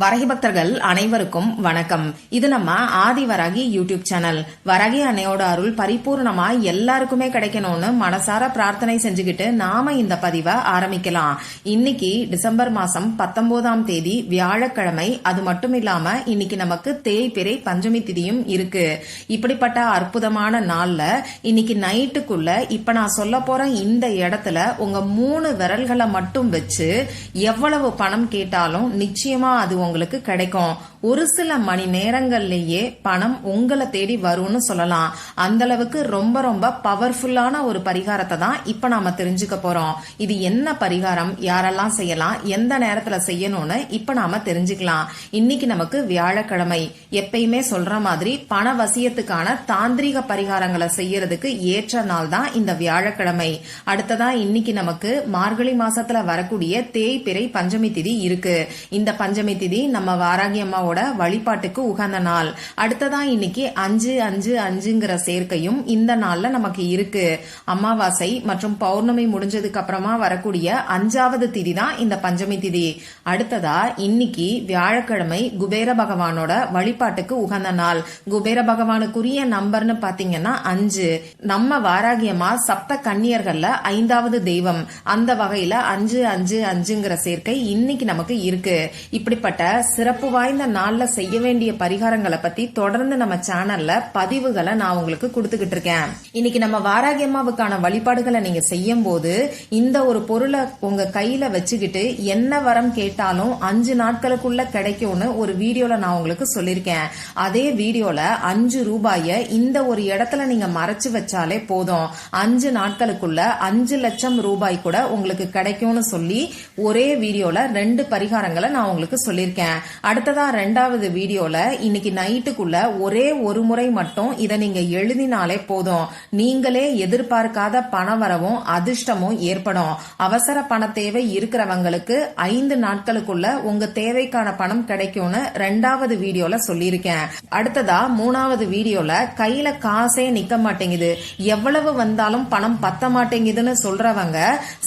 வரகி பக்தர்கள் அனைவருக்கும் வணக்கம். இது நம்ம ஆதி வரகி யூடியூப் சேனல். வரகி அன்னையோட அருள் பரிபூர்ணமா எல்லாருக்குமே கிடைக்கணும்னு மனசார பிரார்த்தனை செஞ்சுக்கிட்டு நாம இந்த பதிவை ஆரம்பிக்கலாம். இன்னைக்கு டிசம்பர் மாசம் பத்தொன்பதாம் தேதி வியாழக்கிழமை. அது மட்டும் இல்லாம இன்னைக்கு நமக்கு தேய்பிரை பஞ்சமி திதியும் இருக்கு. இப்படிப்பட்ட அற்புதமான நாள்ல இன்னைக்கு நைட்டுக்குள்ள இப்ப நான் சொல்ல போற இந்த இடத்துல உங்க மூணு விரல்களை மட்டும் வச்சு எவ்வளவு பணம் கேட்டாலும் நிச்சயமா அது உங்களுக்கு கிடைக்கும். ஒரு சில மணி நேரங்கள்லயே பணம் உங்களை தேடி வரும்னு சொல்லலாம். அந்த அளவுக்கு ரொம்ப ரொம்ப பவர்ஃபுல்லான ஒரு பரிகாரத்தை தான் இப்ப நாம தெரிஞ்சுக்க போறோம். இது என்ன பரிகாரம்? யாரெல்லாம் செய்யலாம்? எந்த நேரத்துல செய்யணும்னு இப்ப நாம தெரிஞ்சுக்கலாம். இன்னைக்கு நமக்கு வியாழக்கிழமை. எப்பயுமே சொல்ற மாதிரி பண வசியத்துக்கான தாந்திரிக பரிகாரங்களை செய்யறதுக்கு ஏற்ற நாள் தான் இந்த வியாழக்கிழமை. அடுத்ததா இன்னைக்கு நமக்கு மார்கழி மாசத்துல வரக்கூடிய தேய்பிறை பஞ்சமி திதி இருக்கு. இந்த பஞ்சமி திதி நம்ம வாராகி அம்மாவோட வழிபாட்டுக்கு உகந்த நாள். அடுத்ததா இன்னைக்கு அஞ்சு அஞ்சு அஞ்சுங்கிற சேர்க்கையும் இந்த நாள்ல நமக்கு இருக்கு. அமாவாசை மற்றும் பௌர்ணமி முடிஞ்சதுக்கு அப்புறமா வரக்கூடிய அஞ்சாவது திதி தான் இந்த பஞ்சமி திதி. அடுத்ததா இன்னைக்கு வியாழக்கிழமை குபேர பகவானோட வழிபாட்டுக்கு உகந்த நாள். குபேர பகவானுக்குரிய நம்பர்னு பாத்தீங்கன்னா அஞ்சு. நம்ம வாராகியமா சப்த கன்னியர்கள்ல ஐந்தாவது தெய்வம். அந்த வகையில அஞ்சு அஞ்சு அஞ்சுங்கிற சேர்க்கை இன்னைக்கு நமக்கு இருக்கு. இப்படிப்பட்ட சிறப்பு வாய்ந்த நாள்ல செய்ய வேண்டிய பரிகாரங்களை பத்தி தொடர்ந்து நம்ம சேனல்ல பதிவுகளை நான் உங்களுக்கு கொடுத்துக்கிட்டு இருக்கேன். இன்னைக்கு நம்ம வாராகியம்மாவுக்கான வழிபாடுகளை நீங்க செய்யும் போது இந்த ஒரு பொருளை உங்க கையில வச்சுக்கிட்டு என்ன வரம் கேட்டாலும் அஞ்சு நாட்களுக்குள்ள கிடைக்கும்னு ஒரு வீடியோல நான் உங்களுக்கு சொல்லியிருக்கேன். அதே வீடியோல அஞ்சு ரூபாய இந்த ஒரு இடத்துல நீங்க மறைச்சு வச்சாலே போதும். அஞ்சு நாட்களுக்குள்ள அஞ்சு லட்சம் ரூபாய் கூட உங்களுக்கு கிடைக்கும்னு சொல்லி ஒரே வீடியோல ரெண்டு பரிகாரங்களை நான் உங்களுக்கு சொல்லியிருக்கேன். அடுத்ததா ரெண்டாவது வீடியோல இன்னைக்கு நைட்டுக்குள்ள ஒரே ஒரு முறை மட்டும் இதை நீங்க எழுதினாலே போதும். நீங்களே எதிர்பார்க்காத பண வரவும் அதிர்ஷ்டமும் ஏற்படும். அவசர பண தேவை இருக்கிறவங்களுக்கு ஐந்து நாட்களுக்குள்ள உங்க தேவைக்கான பணம் கிடைக்கும்னு ரெண்டாவது வீடியோல சொல்லியிருக்கேன். அடுத்ததா மூணாவது வீடியோல கையில காசே நிக்க மாட்டேங்குது. எவ்வளவு வந்தாலும் பணம் பத்த மாட்டேங்குதுன்னு சொல்றவங்க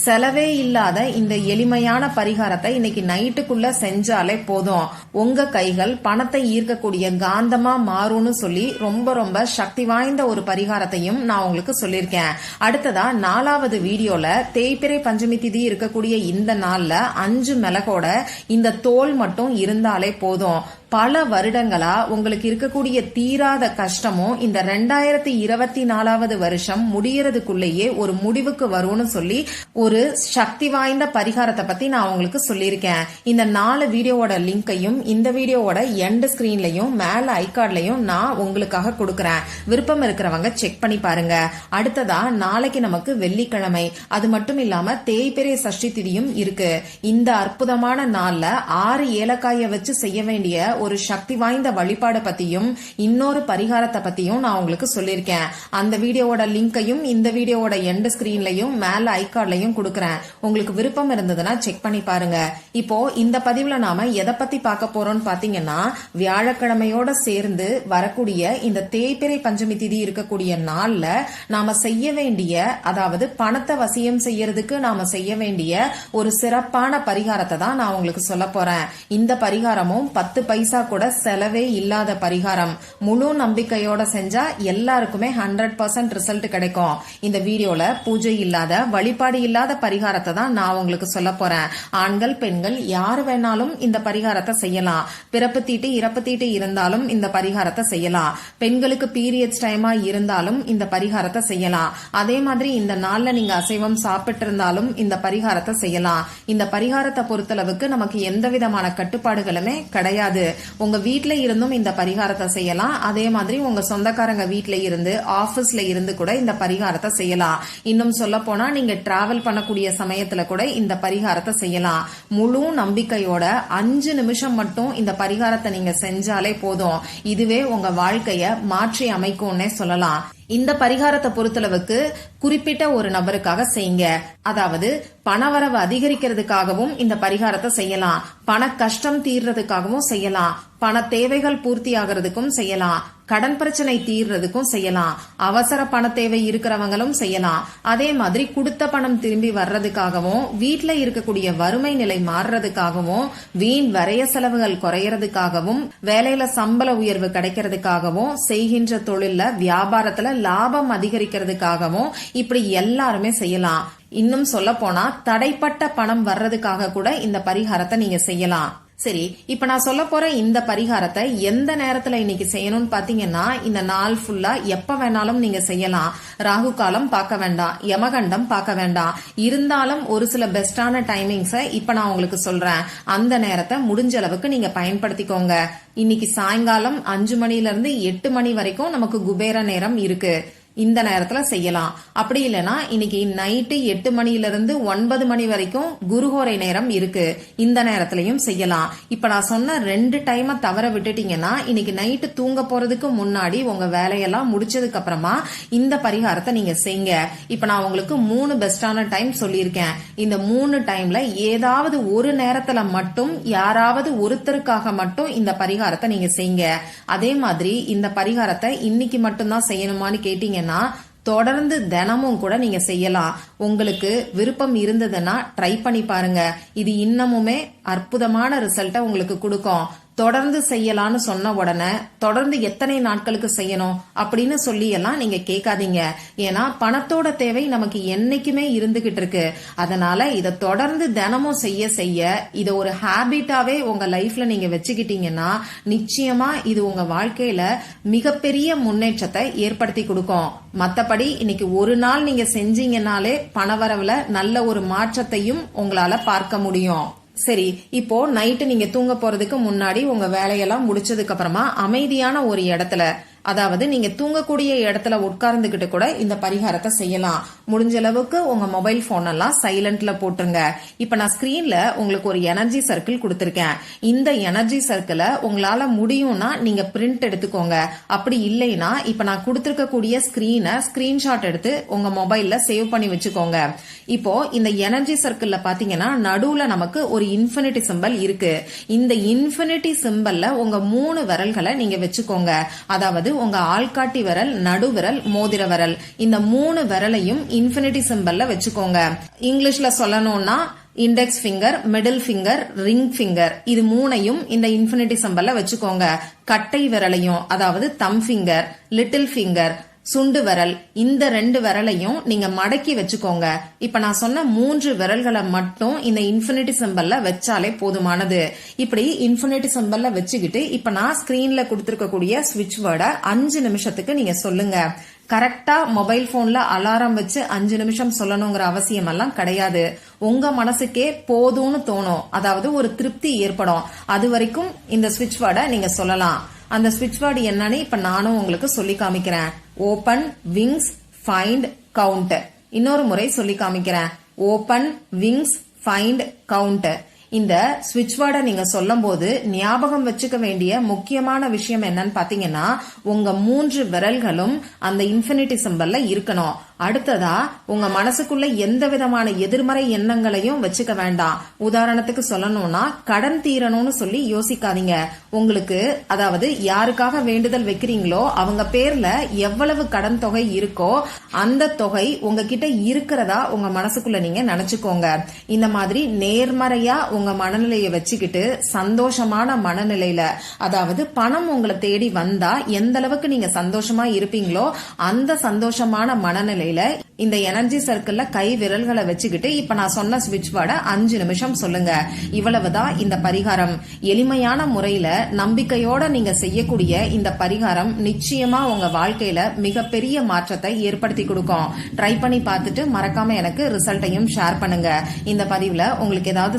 செலவே இல்லாத இந்த எளிமையான பரிகாரத்தை இன்னைக்கு நைட்டுக்குள்ள செஞ்சாலே போதும். உங்க கைகள் பணத்தை ஈர்க்கக்கூடிய காந்தமா மாறும்னு சொல்லி ரொம்ப ரொம்ப சக்தி வாய்ந்த ஒரு பரிகாரத்தையும் நான் உங்களுக்கு சொல்லியிருக்கேன். அடுத்ததா நாலாவது வீடியோல தேய்பிரை பஞ்சமி திதி இருக்கக்கூடிய இந்த நாள்ல அஞ்சு மிளகோட இந்த தோல் மட்டும் இருந்தாலே போதும். பல வருடங்களா உங்களுக்கு இருக்கக்கூடிய தீராத கஷ்டமும் இந்த ரெண்டாயிரத்தி இருபத்தி நாலாவது வருஷம் முடியறதுக்குள்ளேயே ஒரு முடிவுக்கு வரும்னு சொல்லி ஒரு சக்தி வாய்ந்த பரிகாரத்தை பத்தி நான் உங்களுக்கு சொல்லியிருக்கேன். இந்த நாலு வீடியோவோட லிங்கையும் இந்த வீடியோவோட எண்ட் ஸ்கிரீன்லயும் மேல ஐகார்ட்லயும் நான் உங்களுக்காக கொடுக்கறேன். விருப்பம் இருக்கிறவங்க செக் பண்ணி பாருங்க. அடுத்ததா நாளைக்கு நமக்கு வெள்ளிக்கிழமை. அது மட்டும் இல்லாம தேய்பெரிய சஷ்டி திதியும் இருக்கு. இந்த அற்புதமான நாள்ல ஆறு ஏலக்காய வச்சு செய்ய வேண்டிய ஒரு சக்தி வாய்ந்த வழிபாடு பத்தியும் இன்னொரு பரிகாரத்தை பத்தியும் நான் உங்களுக்கு சொல்லியிருக்கேன். அந்த வீடியோவோட லிங்கையும் இந்த வீடியோவோட எண்ட் ஸ்கிரீன்லயும் மேல ஐகார்ட்லயும் கொடுக்கறேன். உங்களுக்கு விருப்பம் இருந்ததுன்னா செக் பண்ணி பாருங்க. இப்போ இந்த பதிவுல நாம எதை பத்தி பார்க்க போறோம்னு பாத்தீங்கன்னா வியாழக்கிழமையோட சேர்ந்து வரக்கூடிய இந்த தேய்பிரை பஞ்சமி திதி இருக்கக்கூடிய நாள்ல நாம செய்ய வேண்டிய அதாவது பணத்தை வசியம் செய்யறதுக்கு நாம செய்ய வேண்டிய ஒரு சிறப்பான பரிகாரத்தை தான் நான் உங்களுக்கு சொல்ல போறேன். இந்த பரிகாரமும் பத்து பைசா கூட செலவே இல்லாத பரிகாரம். முழு நம்பிக்கையோட செஞ்சா எல்லாருக்குமே ஹண்ட்ரட் பர்சன்ட் ரிசல்ட் கிடைக்கும். இந்த வீடியோல பூஜை இல்லாத வழிபாடு இல்லாத பரிகாரத்தை தான் நான் உங்களுக்கு சொல்ல போறேன். ஆண்கள் பெண்கள் யார் வேணாலும் இந்த பரிகாரத்தை செய்யலாம். பிறப்பு தீட்டு இறப்பு தீட்டு இருந்தாலும் இந்த பரிகாரத்தை செய்யலாம். பெண்களுக்கு பீரியட்ஸ் டைமா இருந்தாலும் இந்த பரிகாரத்தை செய்யலாம். அதே மாதிரி இந்த நாள்ல நீங்க அசைவம் சாப்பிட்டு இருந்தாலும் இந்த பரிகாரத்தை செய்யலாம். இந்த பரிகாரத்தை பொறுத்தளவுக்கு நமக்கு எந்த விதமான கட்டுப்பாடுகளுமே கிடையாது. உங்க வீட்ல இருந்தும் இந்த பரிகாரத்தை செய்யலாம். அதே மாதிரி உங்க சொந்தக்காரங்க வீட்ல இருந்து ஆபீஸ்ல இருந்து கூட இந்த பரிகாரத்தை செய்யலாம். இன்னும் சொல்ல போனா நீங்க டிராவல் பண்ணக்கூடிய சமயத்துல கூட இந்த பரிகாரத்தை செய்யலாம். முழு நம்பிக்கையோட அஞ்சு நிமிஷம் மட்டும் இந்த பரிகாரத்தை நீங்க செஞ்சாலே போதும். இதுவே உங்க வாழ்க்கைய மாற்றி அமைக்கும்னே சொல்லலாம். இந்த பரிகாரத்தை பொறுத்தளவுக்கு குறிப்பிட்ட ஒரு நபருக்காக செய்யுங்க. அதாவது பணவரவு அதிகரிக்கிறதுக்காகவும் இந்த பரிகாரத்தை செய்யலாம். பண கஷ்டம் தீர்றதுக்காகவும் செய்யலாம். பண தேவைகள் பூர்த்தி ஆகிறதுக்கும் செய்யலாம். கடன் பிரச்சனை தீர்றதுக்கும் செய்யலாம். அவசர பண தேவை இருக்கிறவங்களும் செய்யலாம். அதே மாதிரி கொடுத்த பணம் திரும்பி வர்றதுக்காகவும் வீட்ல இருக்கக்கூடிய வறுமை நிலை மாறுறதுக்காகவும் வீண் வரைய செலவுகள் குறையறதுக்காகவும் வேலையில சம்பள உயர்வு கிடைக்கிறதுக்காகவும் செய்கின்ற தொழில்ல வியாபாரத்துல லாபம் அதிகரிக்கிறதுக்காகவும் இப்படி எல்லாருமே செய்யலாம். இன்னும் சொல்ல போனா தடைப்பட்ட பணம் வர்றதுக்காக கூட இந்த பரிகாரத்தை நீங்க செய்யலாம். சரி இப்ப நான் சொல்ல போற இந்த பரிகாரத்தை எந்த நேரத்துல இன்னைக்கு செய்யணும்னு பாத்தீங்கன்னா இந்த நாள் ஃபுல்லா எப்ப வேணாலும் நீங்க செய்யலாம். ராகு காலம் பார்க்க வேண்டாம். யமகண்டம் பார்க்க வேண்டாம். இருந்தாலும் ஒரு சில பெஸ்டான டைமிங்ஸை இப்ப நான் உங்களுக்கு சொல்றேன். அந்த நேரத்தை முடிஞ்ச அளவுக்கு நீங்க பயன்படுத்திக்கோங்க. இன்னைக்கு சாயங்காலம் அஞ்சு மணில இருந்து எட்டு மணி வரைக்கும் நமக்கு குபேர நேரம் இருக்கு. இந்த நேரத்துல செய்யலாம். அப்படி இல்லைன்னா இன்னைக்கு நைட்டு எட்டு மணில இருந்து ஒன்பது மணி வரைக்கும் குருஹோரை நேரம் இருக்கு. இந்த நேரத்திலையும் செய்யலாம். இப்ப நான் சொன்ன ரெண்டு டைமை தவற விட்டுட்டீங்கன்னா இன்னைக்கு நைட்டு தூங்க போறதுக்கு முன்னாடி உங்க வேலையெல்லாம் முடிச்சதுக்கு அப்புறமா இந்த பரிகாரத்தை நீங்க செய்யுங்க இப்ப நான் உங்களுக்கு மூணு பெஸ்டான டைம் சொல்லியிருக்கேன். இந்த மூணு டைம்ல ஏதாவது ஒரு நேரத்துல மட்டும் யாராவது ஒருத்தருக்காக மட்டும் இந்த பரிகாரத்தை நீங்க செய்யுங்க அதே மாதிரி இந்த பரிகாரத்தை இன்னைக்கு மட்டும்தான் செய்யணுமான்னு கேட்டீங்கன்னா தொடர்ந்து தினமும் கூட நீங்க செய்யலாம். உங்களுக்கு விருப்பம் இருந்ததுன்னா ட்ரை பண்ணி பாருங்க. இது இன்னமுமே அற்புதமான ரிசல்ட்டை உங்களுக்கு கொடுக்கும். தொடர்ந்து செய்யலான்னு சொன்ன உடனே தொடர்ந்து எத்தனை நாட்களுக்கு செய்யணும் அப்படின்னு சொல்லி எல்லாம் நீங்க கேட்காதீங்க. ஏன்னா பணத்தோட தேவை நமக்கு என்னைக்குமே இருந்துகிட்டு இருக்கு. அதனால இதை தொடர்ந்து தினமும் செய்ய செய்ய இதை ஒரு ஹேபிட்டாவே உங்க லைஃப்ல நீங்க வச்சுக்கிட்டீங்கன்னா நிச்சயமா இது உங்க வாழ்க்கையில மிகப்பெரிய முன்னேற்றத்தை ஏற்படுத்தி கொடுக்கும். மத்தபடி இன்னைக்கு ஒரு நாள் நீங்க செஞ்சீங்கன்னாலே பணவரவுல நல்ல ஒரு மாற்றத்தையும் உங்களால பார்க்க முடியும். சரி இப்போ நைட்டு நீங்க தூங்க போறதுக்கு முன்னாடி உங்க வேலையெல்லாம் முடிச்சதுக்கு அப்புறமா அமைதியான ஒரு இடத்துல அதாவது நீங்க தூங்கக்கூடிய இடத்துல உட்கார்ந்துகிட்டு கூட இந்த பரிகாரத்தை செய்யலாம். முடிஞ்ச அளவுக்கு உங்க மொபைல் போன் எல்லாம் சைலண்ட்ல போட்டுருங்க. இப்ப நான் ஸ்கிரீன்ல உங்களுக்கு ஒரு எனர்ஜி சர்க்கிள் கொடுத்திருக்கேன். இந்த எனர்ஜி சர்க்கிளை உங்களால முடியும்னா நீங்க பிரிண்ட் எடுத்துக்கோங்க. அப்படி இல்லைன்னா இப்ப நான் கொடுத்திருக்கக்கூடிய ஸ்கிரீனை ஸ்கிரீன்ஷாட் எடுத்து உங்க மொபைல்ல சேவ் பண்ணி வச்சுக்கோங்க. இப்போ இந்த எனர்ஜி சர்க்கிள்ல பாத்தீங்கன்னா நடுவுல நமக்கு ஒரு இன்ஃபினிட்டி சிம்பல் இருக்கு. இந்த இன்ஃபினிட்டி சிம்பல்ல உங்க மூணு விரல்களை நீங்க வச்சுக்கோங்க. அதாவது உங்க ஆள்காட்டி விரல் நடுவிரல் மோதிர விரல். இந்த மூணு விரலையும் இன்ஃபினிட்டி சிம்பல்ல வச்சுக்கோங்க. இங்கிலீஷ்ல சொல்லணும்னா index finger middle finger ring finger இது மூணையும் இந்த இன்ஃபினிட்டி சிம்பல்ல வச்சுக்கோங்க. கட்டை விரலையும் அதாவது தம் ஃபிங்கர் லிட்டில் ஃபிங்கர் சுண்டு விரல். இந்த ரெண்டு விரலையும் நீங்க மடக்கி வச்சுக்கோங்க. இப்ப நான் சொன்ன மூன்று விரல்களை மட்டும் இந்த இன்ஃபினிட்டி சிம்பல்ல வச்சாலே போதுமானது. இப்படி இன்ஃபினிட்டி சிம்பல்ல வச்சுக்கிட்டு இப்ப நான் ஸ்கிரீன்ல கொடுத்திருக்கக்கூடிய ஸ்விட்ச் வேர்டை அஞ்சு நிமிஷத்துக்கு நீங்க சொல்லுங்க. கரெக்டா மொபைல் போன்ல அலாரம் வச்சு அஞ்சு நிமிஷம் சொல்லணுங்கிற அவசியம் எல்லாம் கிடையாது. உங்க மனசுக்கே போதும்னு தோணும். அதாவது ஒரு திருப்தி ஏற்படும். அது வரைக்கும் இந்த ஸ்விட்ச் வேர்டை நீங்க சொல்லலாம். அந்த ஸ்விட்ச் வேர்டு என்னன்னு இப்ப நானும் உங்களுக்கு சொல்லி காமிக்கிறேன். ஓபன் விங்ஸ் ஃபைண்ட் கவுண்ட் இன்னொரு முறை சொல்லி காமிக்கிறேன். ஓபன் விங்ஸ் ஃபைண்ட் கவுண்ட் இந்த ஸ்விட்ச் வேர்டை நீங்க சொல்லும் போது ஞாபகம் வச்சுக்க வேண்டிய முக்கியமான விஷயம் என்னன்னு பாத்தீங்கன்னா உங்க மூன்று விரல்களும் அந்த இன்ஃபினிட்டி சிம்பல்ல இருக்கணும். அடுத்ததா உங்க மனசுக்குள்ள எந்த விதமான எதிர்மறை எண்ணங்களையும் வச்சுக்க வேண்டாம். உதாரணத்துக்கு சொல்லணும்னா கடன் தீரணும்னு சொல்லி யோசிக்காதீங்க. உங்களுக்கு அதாவது யாருக்காக வேண்டுதல் வைக்கிறீங்களோ அவங்க பேர்ல எவ்வளவு கடன் தொகை இருக்கோ அந்த தொகை உங்ககிட்ட இருக்கிறதா உங்க மனசுக்குள்ள நீங்க நினைச்சுக்கோங்க. இந்த மாதிரி நேர்மறையா உங்க மனநிலையை வச்சுக்கிட்டு சந்தோஷமான மனநிலையில அதாவது பணம் உங்களை தேடி வந்தா எந்த அளவுக்கு நீங்க சந்தோஷமா இருப்பீங்களோ அந்த சந்தோஷமான மனநிலையில இந்த எனர்ஜி சர்க்கிள்ல கை விரல்களை வச்சுக்கிட்டு இப்ப நான் சொன்ன ஸ்விட்ச் வேர்டை அஞ்சு நிமிஷம் சொல்லுங்க. இவ்வளவுதான் இந்த பரிகாரம். எளிமையான முறையில நம்பிக்கையோட நீங்க செய்யக்கூடிய இந்த பரிகாரம் நிச்சயமா உங்க வாழ்க்கையில மிகப்பெரிய மாற்றத்தை ஏற்படுத்தி கொடுக்கும். ட்ரை பண்ணி பார்த்துட்டு மறக்காம எனக்கு ரிசல்ட்டையும் ஷேர் பண்ணுங்க. இந்த பதிவுல உங்களுக்கு ஏதாவது